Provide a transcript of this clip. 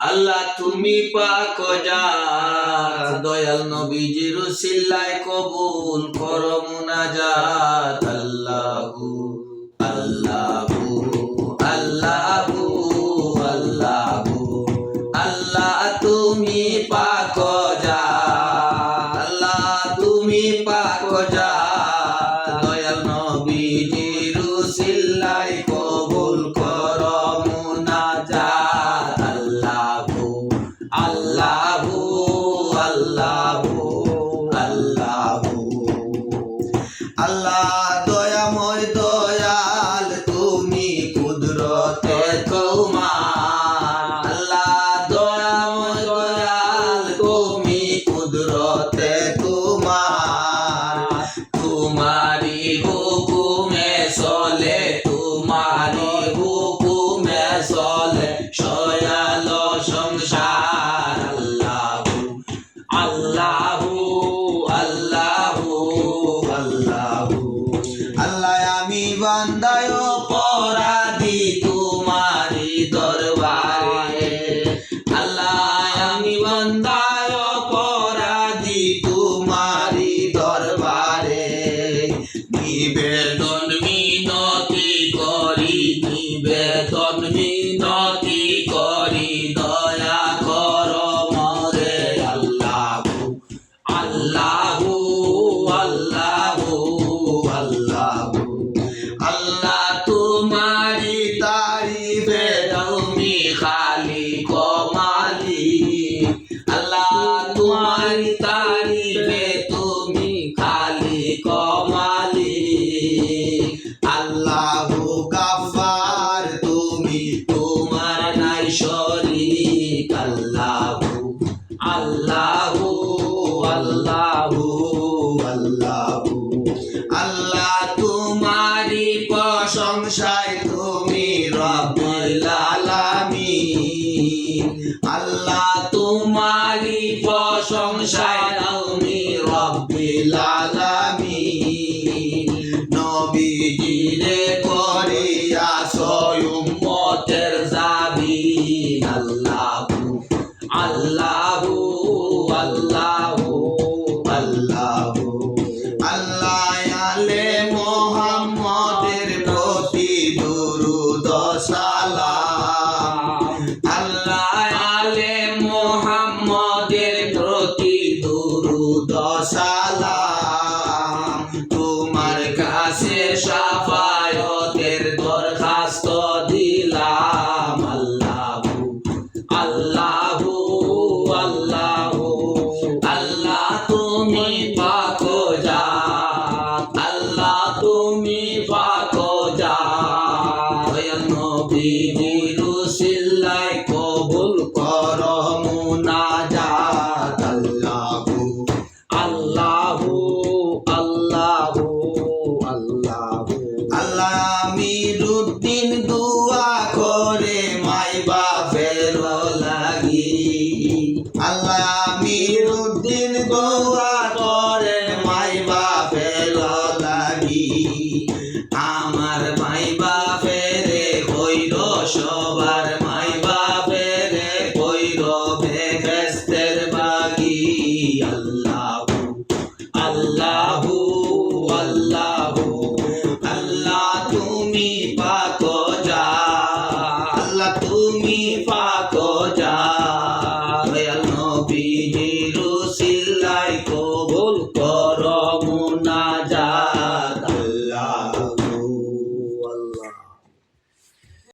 আল্লাহ তুমি পাক যা দয়াল নবীজির সিল্লায় কবুল কর। অপরাধী তোমারি দরবারে। আল্লাহ, আমি বান্দায় অপরাধী তোমারি দরবারে। নিবেদন মিনতি করি, নিবেদন মিনতি করি, দয়া কর মরে আল্লাহু। আল্লাহু তোমার নাই শরীক আল্লাহু আল্লাহু আল্লাহু আল্লাহু। আল্লাহ তোমারি প্রশংসায় তুমি রব্বুল আল্লাহ তুমি আল্লাহু আল্লাহু আল্লাহু আল্লাহু। আল্লাহ আলে মোহাম্মদের প্রতি দুরুদ সালাম। আল্লাহ আলে মোহাম্মদের প্রতি দুরুদ সালাম। তোমার কাছে সাফায়তের পাক জাত দয়াল নবীজির কবুল কর মুনাজাত আল্লাহু আল্লাহু আল্লাহু আল্লাহু আল্লাহ আমিরুদ্দিন দুয়া করে মাই বাপের লাগি। আল্লাহ আমিরুদ্দিন দোয়া আল্লাহু